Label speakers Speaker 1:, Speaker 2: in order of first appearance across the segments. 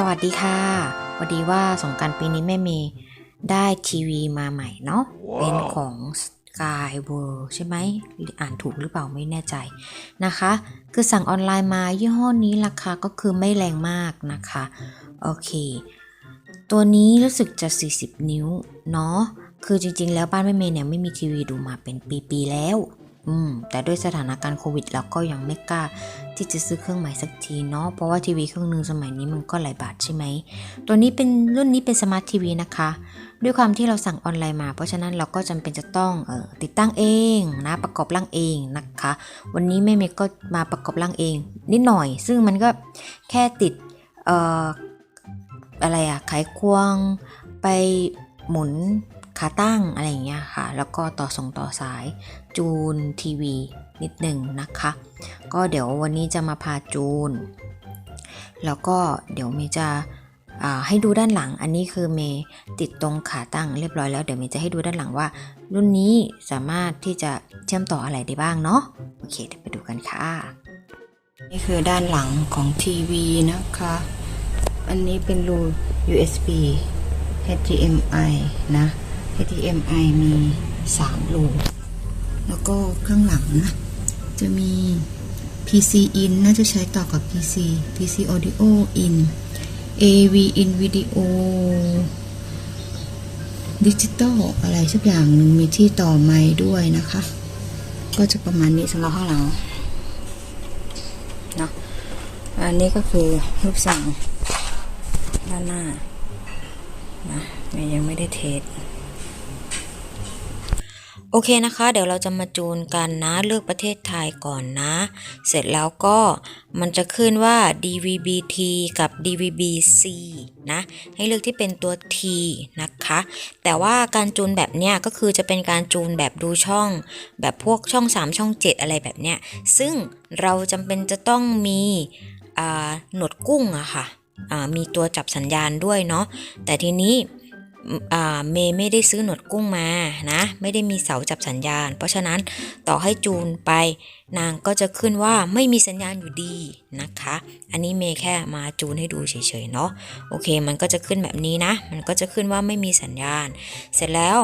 Speaker 1: สวัสดีค่ะพอดีว่าสงกรารปีนี้แม่เมย์ได้ทีวีมาใหม่เนาะเป็นของ Sky World ใช่ไหมหรืออ่านถูกหรือเปล่าไม่แน่ใจนะคะ คือสั่งออนไลน์มายี่ห้อนี้ราคาก็คือไม่แรงมากนะคะ โอเค ตัวนี้รู้สึกจะ 40 นิ้ว เนาะ คือจริงๆ แล้วบ้านแม่เมย์เนี่ยไม่มีทีวีดูมาเป็นปีๆแล้ว อืม แต่ด้วยสถานการณ์โควิดเราก็ยังไม่กล้า ที่จะซื้อเครื่องใหม่สักทีเนาะ เพราะว่าทีวีเครื่องหนึ่งสมัยนี้มันก็หลายบาทใช่ไหม ตัวนี้เป็นรุ่นนี้เป็นสมาร์ททีวีนะคะ ด้วยความที่เราสั่งออนไลน์มา เพราะฉะนั้นเราก็จำเป็นจะต้องเออติดตั้งเองนะ ประกอบร่างเองนะคะ วันนี้แม่เมก็มาประกอบร่างเอง นิดหน่อย ซึ่งมันก็แค่ติดเอ่ออะไรอะไขควงไปหมุน ขาตั้งอะไรอย่างเงี้ยค่ะ แล้วก็ต่อส่งต่อสายจูนทีวีนิดหนึ่งนะคะ ก็เดี๋ยววันนี้จะมาพาจูน แล้วก็เดี๋ยวเมย์จะให้ดูด้านหลัง อันนี้คือเมย์ติดตรงขาตั้งเรียบร้อยแล้ว เดี๋ยวเมย์จะให้ดูด้านหลังว่า รุ่นนี้สามารถที่จะเชื่อมต่ออะไรได้บ้างเนาะ โอเคเดี๋ยวไปดูกันค่ะ นี่คือด้านหลังของทีวีนะคะ อันนี้เป็นรู USB HDMI นะ HDMI มี3รูแล้วก็ข้างหลังนะ จะมี PC in น่าจะใช้ต่อกับ PC PC audio in AV in video ดิจิตอลอะไรสักอย่างหนึ่งมีที่ต่อไม้ด้วยนะคะ ก็จะประมาณนี้สำหรับข้างหลังเนาะอันนี้ก็คือรูปสั่งด้านหน้านะยังไม่ได้เทส โอเคนะคะ เดี๋ยวเราจะมาจูนกันนะเลือกประเทศไทยก่อนนะ เสร็จแล้วก็มันจะขึ้นว่า DVB-T กับ DVB-C นะ ให้เลือกที่เป็นตัว T นะคะ แต่ว่าการจูนแบบเนี้ยก็คือจะเป็นการจูนแบบดูช่อง แบบพวกช่อง 3 ช่อง 7 อะไรแบบเนี้ย ซึ่งเราจำเป็นจะต้องมีอ่าหนวดกุ้งอะค่ะอ่ามีตัวจับสัญญาณด้วยเนาะแต่ทีนี้ เมย์ไม่ได้ซื้อหนวดกุ้งมานะ ไม่ได้มีเสาจับสัญญาณ เพราะฉะนั้นต่อให้จูนไป นางก็จะขึ้นว่าไม่มีสัญญาณอยู่ดีนะคะ อันนี้เมย์แค่มาจูนให้ดูเฉยๆเนาะโอเค มันก็จะขึ้นแบบนี้นะ มันก็จะขึ้นว่าไม่มีสัญญาณ เสร็จแล้ว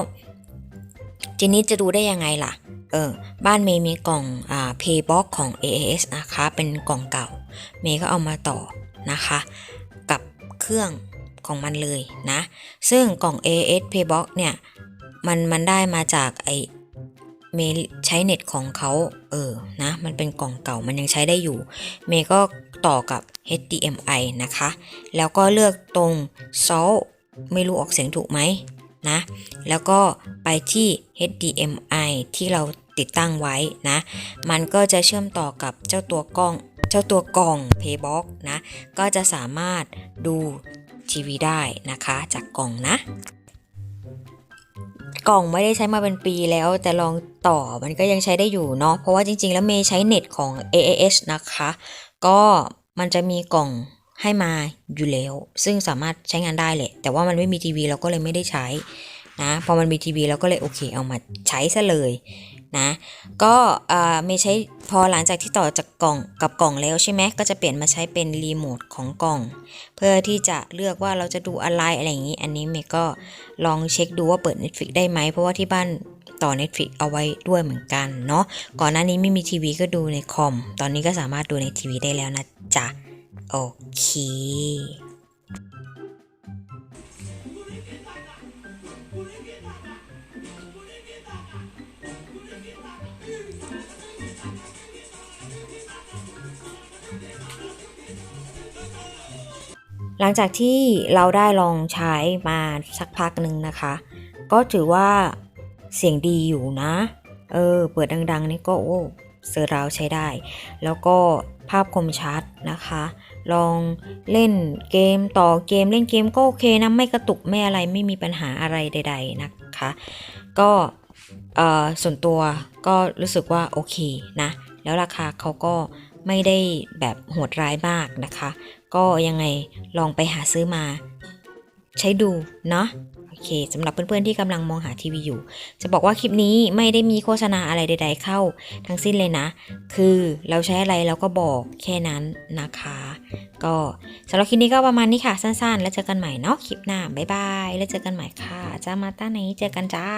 Speaker 1: ทีนี้จะดูได้ยังไงล่ะเออบ้านเมย์มีกล่องอ่า Paybox ของ AAS นะคะ เป็นกล่องเก่า เมย์ก็เอามาต่อนะคะ กับเครื่อง ของมันเลยนะ ซึ่งกล่อง AS Paybox เนี่ย มันมันได้มาจากไอเมย์ใช้เน็ตของเขาเออนะ มันเป็นกล่องเก่ามันยังใช้ได้อยู่ เมย์ก็ต่อกับ HDMI นะคะ แล้วก็เลือกตรง Salt ไม่รู้ออกเสียงถูกไหมนะ แล้วก็ไปที่ HDMI ที่เราติดตั้งไว้นะ มันก็จะเชื่อมต่อกับเจ้าตัวกล้อง เจ้าตัวกล่อง Paybox นะ ก็จะสามารถดู ทีวีได้นะคะ จากกล่องนะ กล่องไม่ได้ใช้มาเป็นปีแล้ว แต่ลองต่อมันก็ยังใช้ได้อยู่เนาะเพราะว่าจริง ๆ แล้วเมย์ใช้เน็ตของ AAS นะคะ ก็มันจะมีกล่องให้มาอยู่แล้ว ซึ่งสามารถใช้งานได้แหละ แต่ว่ามันไม่มีทีวีเราก็เลยไม่ได้ใช้นะ พอมันมีทีวีเราก็เลยโอเคเอามาใช้ซะเลย นะก็อ่าเมย์ใช้พอหลังจากที่ต่อจากกล่องกับกล่องแล้วใช่ไหมก็จะเปลี่ยนมาใช้เป็นรีโมทของกล่อง เพื่อที่จะเลือกว่าเราจะดูอะไรอะไรอย่างนี้ อันนี้เมย์ก็ลองเช็คดูว่าเปิด Netflix ได้ไหมเพราะว่าที่บ้านต่อ Netflix เอาไว้ด้วยเหมือนกันเนาะก่อนหน้านี้ไม่มีทีวีก็ดูในคอม ตอนนี้ก็สามารถดูในทีวีได้แล้วนะจ๊ะ โอเค ลังจากที่เราได้ลองใช้มาสักพักหนึ่งนะคะ ก็ถือว่าเสียงดีอยู่นะ เออ เปิดดัง ๆ นี่ก็โอ้เซอร์ราวใช้ได้ แล้วก็ภาพคมชัดนะคะ ลองเล่นเกมต่อเกมเล่นเกมก็โอเคนะ ไม่กระตุกไม่อะไรไม่มีปัญหาอะไรใด ๆนะคะ ก็เออส่วนตัวก็รู้สึกว่าโอเคนะ แล้วราคาเขาก็ ไม่ได้แบบโหดร้ายมากนะคะ ก็ยังไงลองไปหาซื้อมา ใช้ดูเนาะโอเคสำหรับเพื่อนๆที่กำลังมองหาทีวีอยู่ จะบอกว่าคลิปนี้ไม่ได้มีโฆษณาอะไรใด ๆ เข้า ทั้งสิ้นเลยนะ คือเราใช้อะไรเราก็บอกแค่นั้นนะคะ ก็สำหรับคลิปนี้ก็ประมาณนี้ค่ะสั้นๆ แล้วเจอกันใหม่เนาะคลิปหน้าบ๊ายบายแล้วเจอกันใหม่ค่ะจ้ามาต้าไหนเจอกันจ้า